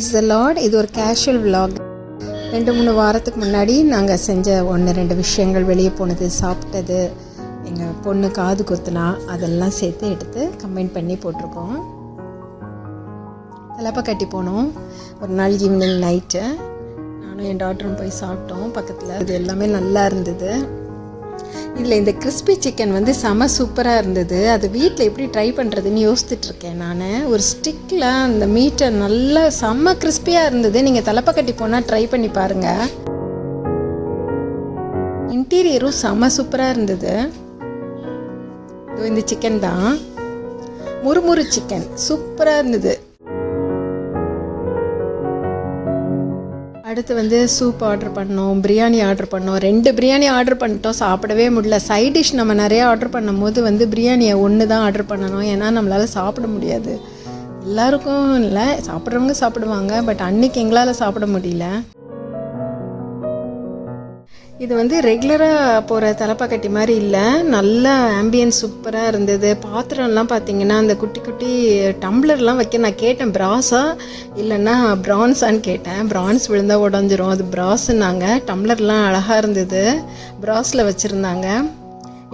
Price த Lord இது ஒரு casual vlog ரெண்டு மூணு வாரத்துக்கு முன்னாடி நாங்கள் செஞ்ச ஒன்று ரெண்டு விஷயங்கள் வெளியே போனது சாப்பிட்டது எங்கள் பொண்ணு காது குத்துனா அதெல்லாம் சேர்த்து எடுத்து கம்பைன் பண்ணி போட்டிருக்கோம். தலப்பை கட்டி போனோம். ஒரு நாள் ஈவினிங் நைட்டு நானும் என் டாக்டரும் போய் சாப்பிட்டோம் பக்கத்தில். இது எல்லாமே நல்லா இருந்தது. இதில் இந்த கிறிஸ்பி சிக்கன் வந்து செம சூப்பராக இருந்தது. அது வீட்டில் எப்படி ட்ரை பண்ணுறதுன்னு யோசித்துட்ருக்கேன் நான். ஒரு ஸ்டிக்கில் அந்த மீட்டை நல்லா செம்ம கிறிஸ்பியாக இருந்தது. நீங்கள் தலப்பை கட்டி போனால் ட்ரை பண்ணி பாருங்கள் இன்டீரியரும் செம சூப்பராக இருந்தது. இந்த சிக்கன் தான். முறுமுறு சிக்கன் சூப்பராக இருந்தது. அடுத்து வந்து சூப் ஆர்டர் பண்ணோம் பிரியாணி ஆர்டர் பண்ணோம். ரெண்டு பிரியாணி ஆர்டர் பண்ணிட்டோம் சாப்பிடவே முடியல. சைட் டிஷ் நம்ம நிறைய ஆர்டர் பண்ணும்போது வந்து பிரியாணியை ஒன்று தான் ஆர்டர் பண்ணணும். ஏன்னா நம்மளால் சாப்பிட முடியாது. எல்லாருக்கும் இல்லை சாப்பிட்றவங்க சாப்பிடுவாங்க பட் அன்னைக்கு எங்களால் சாப்பிட முடியல. இது வந்து ரெகுலராக போகிற தலைப்பாக்கட்டி மாதிரி இல்லை. நல்லா ஆம்பியன்ஸ் சூப்பராக இருந்தது. பாத்திரம்லாம் பார்த்தீங்கன்னா அந்த குட்டி குட்டி டம்ளர்லாம் வைக்க நான் கேட்டேன். ப்ராஸா இல்லைன்னா ப்ரான்ஸான்னு கேட்டேன். ப்ரான்ஸ் விழுந்தா உடஞ்சிரும். அது ப்ராஸுன்னாங்க டம்ளர்லாம் அழகாக இருந்தது. ப்ராஸில் வச்சுருந்தாங்க.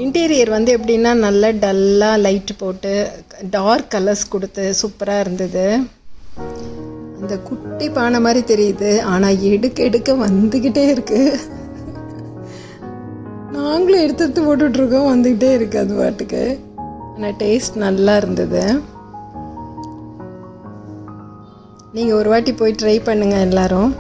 இன்டீரியர் வந்து எப்படின்னா நல்லா டல்லாக லைட்டு போட்டு டார்க் கலர்ஸ் கொடுத்து சூப்பராக இருந்தது. அந்த குட்டி பானை மாதிரி தெரியுது. ஆனால் எடுக்க எடுக்க வந்துக்கிட்டே இருக்குது நாங்களும் எடுத்து எடுத்து போட்டுட்ருக்கோம் வந்துக்கிட்டே இருக்கு அது பாட்டுக்கு. ஆனால் டேஸ்ட் நல்லா இருந்தது. நீங்கள் ஒரு வாட்டி போய் ட்ரை பண்ணுங்கள் எல்லாரும்.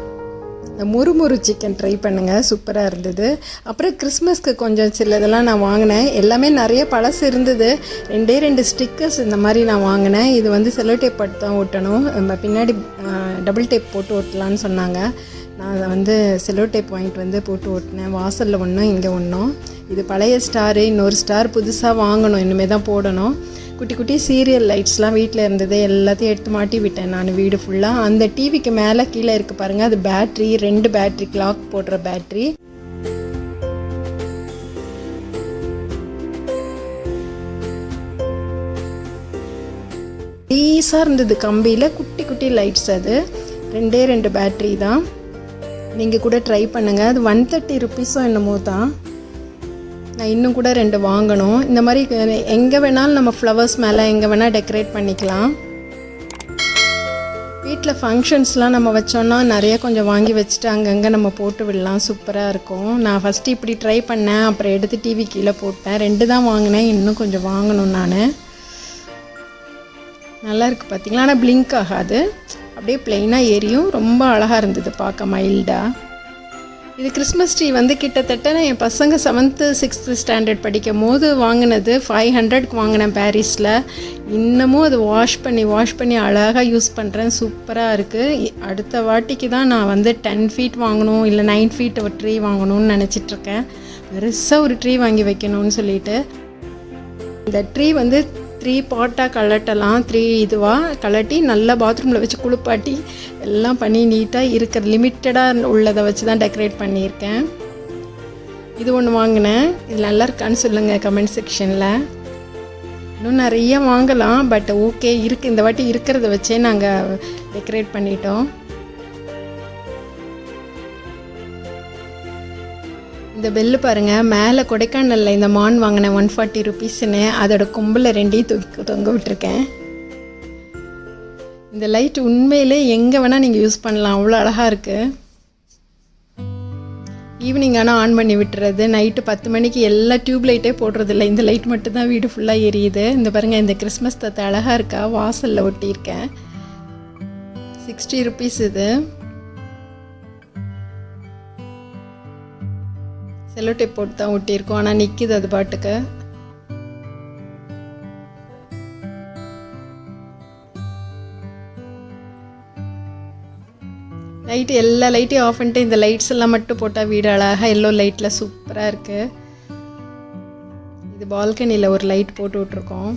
இந்த முறுமுறு சிக்கன் ட்ரை பண்ணுங்கள் சூப்பராக இருந்தது. அப்புறம் கிறிஸ்மஸ்க்கு கொஞ்சம் சிலதெல்லாம் நான் வாங்கினேன். எல்லாமே நிறைய பழசு இருந்தது. ரெண்டே ரெண்டு ஸ்டிக்கர்ஸ் இந்த மாதிரி நான் வாங்கினேன். இது வந்து செல்லோ டேப் போட்டு தான் ஓட்டணும். நம்ம பின்னாடி டபுள் டேப் போட்டு ஓட்டலான்னு சொன்னாங்க. நான் அதை வந்து செல்லோ டேப் வாங்கிட்டு வந்து போட்டு ஓட்டினேன். வாசலில் ஒன்றும் இங்கே ஒன்றும் இது பழைய ஸ்டாரு இன்னொரு ஸ்டார் புதுசாக வாங்கணும். இனிமேல் தான் போடணும். குட்டி குட்டி சீரியல் லைட்ஸ்லாம் வீட்டில் இருந்தது எல்லாத்தையும் எடுத்து மாட்டி விட்டேன் நான் வீடு ஃபுல்லாக அந்த டிவிக்கு மேலே கீழே இருக்குது பாருங்கள் அது பேட்ரி ரெண்டு பேட்ரி கிளாக் போடுற பேட்ரி ஈஸாக இருந்தது கம்பியில். குட்டி குட்டி லைட்ஸ் அது. ரெண்டே ரெண்டு பேட்ரி தான். நீங்கள் கூட ட்ரை பண்ணுங்கள் அது ஒன் தேர்ட்டி ருப்பீஸோ என்னமோ தான். நான் இன்னும் கூட ரெண்டு வாங்கணும். இந்த மாதிரி எங்கே வேணாலும் நம்ம ஃப்ளவர்ஸ் மேலே எங்கே வேணால் டெக்கரேட் பண்ணிக்கலாம். வீட்டில் ஃபங்க்ஷன்ஸ்லாம் நம்ம வச்சோன்னா நிறைய கொஞ்சம் வாங்கி வச்சுட்டு அங்கங்கே நம்ம போட்டு விடலாம். சூப்பராக இருக்கும். நான் ஃபஸ்ட்டு இப்படி ட்ரை பண்ணேன். அப்புறம் எடுத்து டிவி கீழே போட்டேன். ரெண்டு தான் வாங்கினேன். இன்னும் கொஞ்சம் வாங்கணும் நான். நல்லாயிருக்கு பார்த்தீங்களா ஆனால் பிளிங்க் ஆகாது. அப்படியே பிளெயினாக ஏரியும் ரொம்ப அழகாக இருந்தது பார்க்க மைல்டாக இது கிறிஸ்மஸ் ட்ரீ வந்து கிட்டத்தட்ட நான் என் பசங்க செவன்த்து சிக்ஸ்த்து ஸ்டாண்டர்ட் படிக்கும் போது வாங்கினது ஃபைவ் ஹண்ட்ரட்க்கு வாங்கினேன் பாரிஸில் இன்னமும் அது வாஷ் பண்ணி வாஷ் பண்ணி அழகாக யூஸ் பண்ணுறேன் சூப்பராக இருக்குது அடுத்த வாட்டிக்கு தான் நான் வந்து டென் ஃபீட் வாங்கணும் இல்லை நைன் ஃபீட் ஒரு ட்ரீ வாங்கணும்னு நினச்சிட்ருக்கேன் பெருசாக ஒரு ட்ரீ வாங்கி வைக்கணும்னு சொல்லிட்டு. இந்த ட்ரீ வந்து த்ரீ பாட்டாக கலட்டலாம் த்ரீ இதுவாக கலட்டி நல்லா பாத்ரூமில் வச்சு குளிப்பாட்டி எல்லாம் பண்ணி நீட்டாக இருக்கிற லிமிட்டடாக உள்ளதை வச்சு தான் டெக்கரேட் பண்ணியிருக்கேன். இது ஒன்று வாங்கினேன். இது நல்லா இருக்கான்னு சொல்லுங்கள் கமெண்ட் செக்ஷனில் இன்னும் நிறைய வாங்கலாம் பட் ஓகே இருக்குது இந்த வாட்டி இருக்கிறத வச்சே நாங்கள் டெக்கரேட் பண்ணிட்டோம். இந்த பெல்லு பாருங்கள் மேலே கொடைக்கானலில் இந்த மான் வாங்கினேன் ஒன் ஃபார்ட்டி ருபீஸ்னு அதோட கொம்பில் ரெண்டையும் தூக்கி தொங்க விட்டுருக்கேன். இந்த லைட் உண்மையிலே எங்கே வேணால் நீங்கள் யூஸ் பண்ணலாம். அவ்வளோ அழகாக இருக்குது ஈவினிங் ஆனால் ஆன் பண்ணி விட்டுறது. நைட்டு பத்து மணிக்கு எல்லா டியூப் லைட்டே போடுறதில்ல. இந்த லைட் மட்டும்தான் வீடு ஃபுல்லாக எரியுது. இந்த பாருங்கள் இந்த கிறிஸ்மஸ் தத்தை அழகாக இருக்கா? வாசலில் ஒட்டியிருக்கேன். சிக்ஸ்டி ருபீஸ் இது. செல்லோ டேப் போட்டு தான் ஒட்டியிருக்கோம். ஆனால் நிற்கிது அது பாட்டுக்கு. லைட் எல்லா லைட்டையும் ஆஃப் பண்ணிட்டு இந்த லைட்ஸ் எல்லாம் மட்டும் போட்டால் வீடு அழகாக எல்லோ லைட்டில் சூப்பராக இருக்குது இது பால்கனியில் ஒரு லைட் போட்டு விட்ருக்கோம்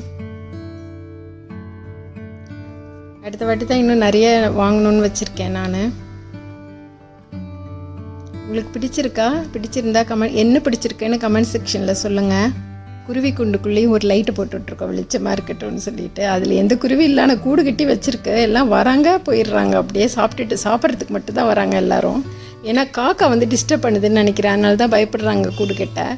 அடுத்த வாட்டி தான் இன்னும் நிறைய வாங்கணும்னு வச்சுருக்கேன் நான். உங்களுக்கு பிடிச்சிருக்கா? பிடிச்சிருந்தா கமெண்ட் என்ன பிடிச்சிருக்குன்னு கமெண்ட் செக்ஷனில் சொல்லுங்கள் குருவி குண்டுக்குள்ளேயும் ஒரு லைட்டு போட்டுட்ருக்கோம் வெளிச்சமாக இருக்கட்டும்னு சொல்லிட்டு. அதில் எந்த குருவி இல்லை ஆனால் கூடு கட்டி வச்சுருக்கு. எல்லாம் வராங்க போயிடுறாங்க. அப்படியே சாப்பிட்டுட்டு சாப்பிட்றதுக்கு மட்டும்தான் வராங்க எல்லோரும். ஏன்னா காக்கா வந்து டிஸ்டர்ப் பண்ணுதுன்னு நினைக்கிறேன். அதனால தான் பயப்படுறாங்க கூடு கட்ட.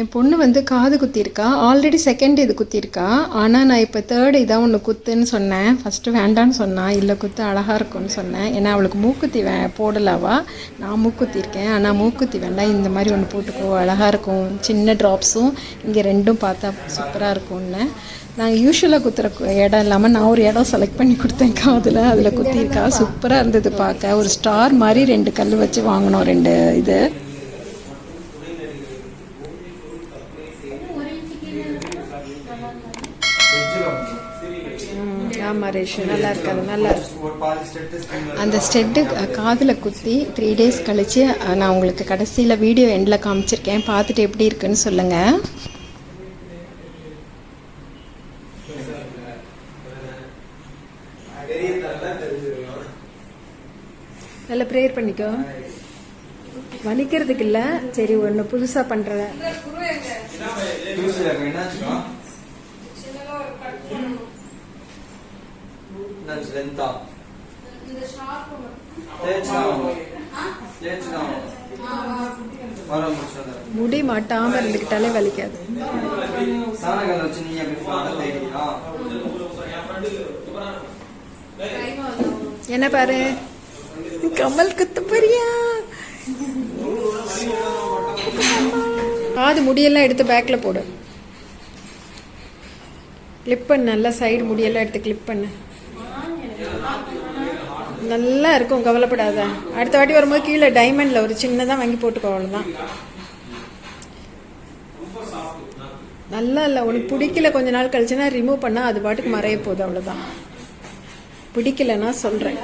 என் பொண்ணு வந்து காது குத்திருக்கா ஆல்ரெடி செகண்ட் இது குத்திருக்கா ஆனால் நான் இப்போ தேர்ட் இதான் ஒன்று குத்துன்னு சொன்னேன். ஃபஸ்ட்டு வேண்டான்னு சொன்னா இல்லை குத்து அழகாக இருக்கும்னு சொன்னேன். ஏன்னா அவளுக்கு மூக்குத்தி வே போடலாவா? நான் மூக்குத்தி இருக்கேன் ஆனால் மூக்குத்தி வேண்டாம். இந்த மாதிரி ஒன்று போட்டுக்கோ. அழகாக இருக்கும். சின்ன ட்ராப்ஸும் இங்கே ரெண்டும் பார்த்தா சூப்பராக இருக்கும்னு. நாங்கள் யூஸ்வலாக குத்துற இடம் இல்லாமல் நான் ஒரு இடம் செலக்ட் பண்ணி கொடுத்தேன் காதில். அதில் குத்திருக்கா சூப்பராக இருந்தது பார்க்க. ஒரு ஸ்டார் மாதிரி ரெண்டு கல் வச்சு வாங்கினோம். ரெண்டு இது. ஆமாம் ரேஷு. நல்லா இருக்காது நல்லா அந்த ஸ்டெட்டு காதில் குத்தி த்ரீ டேஸ் கழித்து நான் உங்களுக்கு கடைசியில் வீடியோ எண்டில் காமிச்சிருக்கேன். பார்த்துட்டு எப்படி இருக்குன்னு சொல்லுங்கள் நல்ல ப்ரேயர் பண்ணிக்கோ. வலிக்கிறதுக்கு இல்லை. சரி ஒன்று புதுசாக பண்ணுற வர முடிச்சது முடி மாட்டாமல் இருந்துக்கிட்டாலே வலிக்காது. வச்சு நீ அப்படி என்ன பாரு? கமல் குத்த போறியா? காது முடியெல்லாம் எடுத்து பேக்கில் போடு. கிளிப் பண்ணு நல்லா சைடு முடியெல்லாம் எடுத்து கிளிப் பண்ணு. நல்லா இருக்கும் கவலைப்படாத. அடுத்த வாட்டி வரும்போது கீழே டைமண்டில் ஒரு சின்னதாக வாங்கி போட்டுக்கோ அவ்வளோதான் நல்லா இல்லை உனக்கு பிடிக்கல கொஞ்ச நாள் கழிச்சுன்னா ரிமூவ் பண்ணால் அது பாட்டுக்கு மறைய போகுது அவ்வளோதான் பிடிக்கலன்னா சொல்கிறேன்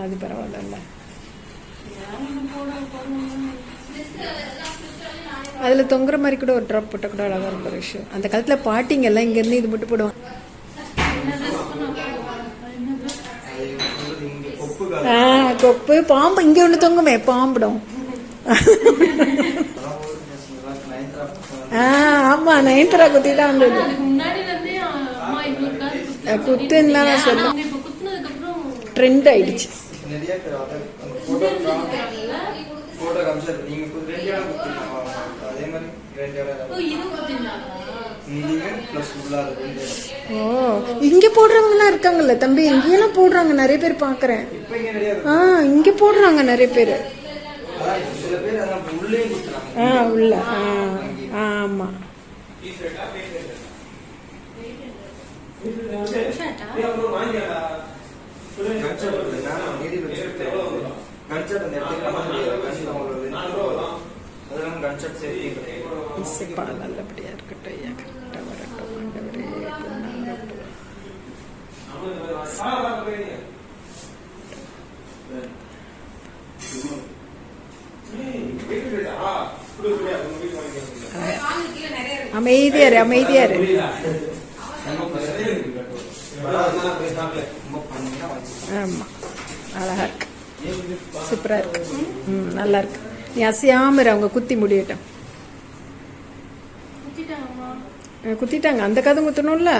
அது பரவாயில்ல அதில் தொங்குற மாதிரி கூட ஒரு ட்ராப் போட்டால் கூட அழகாக இருக்கும் ஒரு விஷயம் அந்த காலத்தில் பாட்டிங்க எல்லாம் இங்கேருந்து இது மட்டும் போடுவாங்க. கொப்பு பாம்பு இங்கே ஒன்று தொங்குமே பாம்பிடும். ஆ ஆமாம் நயன்தரா குத்தி தான் வந்தது குத்துன்னு தான் நான் சொல்லுவேன். ட்ரெண்ட் ஆயிடுச்சு. நிறைய பேர் அதை அந்த போட்டோ போட்டோ காமிச்சாரு நீங்க கு- ரெண்டு இடம் கொடுத்துருக்காங்க அதே மாதிரி ரெண்டு இடம் பிளஸ் ரெண்டு ஓ இங்கே போடுறவங்கலாம் இருக்காங்கல்ல தம்பி? இங்கேயெல்லாம் போடுறாங்க நிறைய பேர் பார்க்குறேன் இப்போ இங்க நிறைய இருக்கு. ஆ இங்கே போடுறாங்க நிறைய பேர். உள்ளே ஆ உள்ள ஆ ஆமாம் கன்சர்ட் இல்லைன்னா நீதி வச்சுட்டு அந்த இடத்துக்கு அதெல்லாம் இசைப்பா இருக்கட்டும் ஐயா வரட்டும் ஆண்டவரே இரு அமைதியா இரு ரொம்ப பண்ணீங்கன்னா வந்து ஆமா. அழகா இருக்கு. சூப்பரா இருக்கு. ம் நல்லா இருக்கு. நீ அசையாம இரு அவங்க குத்தி முடியட்டும். குத்திட்டாங்க. அந்த கதை குத்தணும்ல?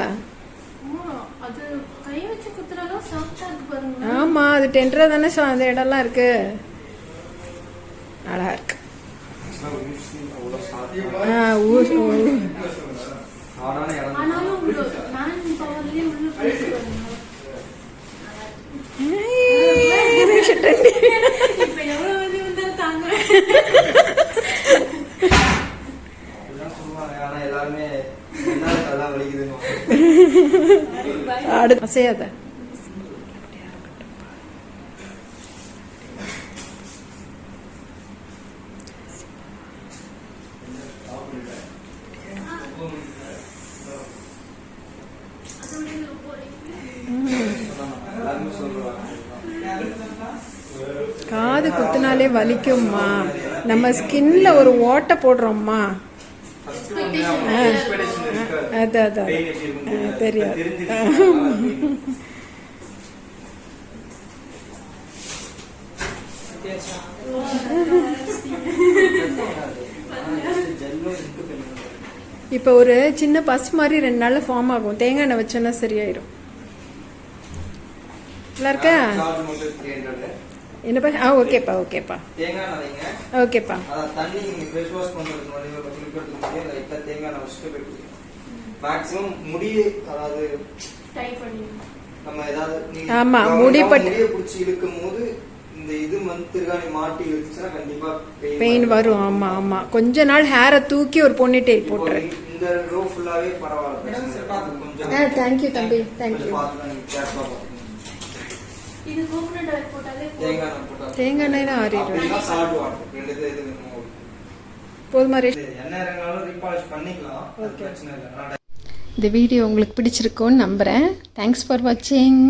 ஆமா அது டென்டரா தானே அந்த இடம்லாம் இருக்கு. அழகா இருக்கு. ஆனாலும் இப்ப எவ்வளவு வலி வந்தாலும் தாங்க ஆனா எல்லாருமே என்னால வலிக்குதுன்னு அசையாத எல்லாருமே சொல்லுவாங்க காது குத்துனாலே வலிக்கும்மா. நம்ம ஸ்கின்ல ஒரு ஓட்டை போடுறோம்மா. அது அதான் தெரியாது. இப்போ ஒரு சின்ன பஸ் மாதிரி ரெண்டு நாளில் ஃபார்ம் ஆகும். தேங்காய் எண்ணெய் வச்சோன்னா சரியாயிடும் நல்லா இருக்கா? என்னப்பா? ஆ ஓகேப்பா ஓகேப்பா. தேங்காய் வைங்க. ஓகேப்பா. அதான் தண்ணி நீங்க ஃபேஸ் வாஷ் பண்றதுக்கு முன்னாடி ஒரு குளிக்கிறதுக்கு முன்னாடி லைட்டா தேங்காய் எண்ணெய் வச்சுட்டு போய் குளிக்கணும் மேக்ஸிமம் முடி அதாவது டை பண்ணி நம்ம ஏதாவது நீங்க ஆமா, கவனிக்காம முடி பட்டு- முடியை பிடிச்சி இழுக்கும் போது இந்த இது வந்து திருகாணி மாட்டி இழுத்துச்சுன்னா கண்டிப்பா பெயின் வரும் ஆமாம் ஆமாம் கொஞ்ச நாள் ஹேரை தூக்கி ஒரு பொன்னி டெயில் போட்டுரு. இந்த ரோ ஃபுல்லாவே பரவாயில்ல. தேங்க்யூ தம்பி. தேங்க்யூ கொஞ்சம் பார்த்து தான் நீங்க கேர்ஃபுல்லா பார்க்கணும். இது கோகனட் ஆயில் போட்டாலே. தேங்காய் எண்ணெய் போட்டா தேங்காய் எண்ணெய் தான் ஆறிடும். அப்படின்னா சால்ட் வாட்டர். ரெண்டு இது இது போதுமா என்ன இறங்கினாலும் ரீபாலிஷ் பண்ணிக்கலாம். அது. பிரச்சனை இல்லை. இந்த வீடியோ உங்களுக்கு பிடிச்சிருக்கோன்னு நம்புகிறேன் தேங்க்ஸ் ஃபார் வாட்சிங்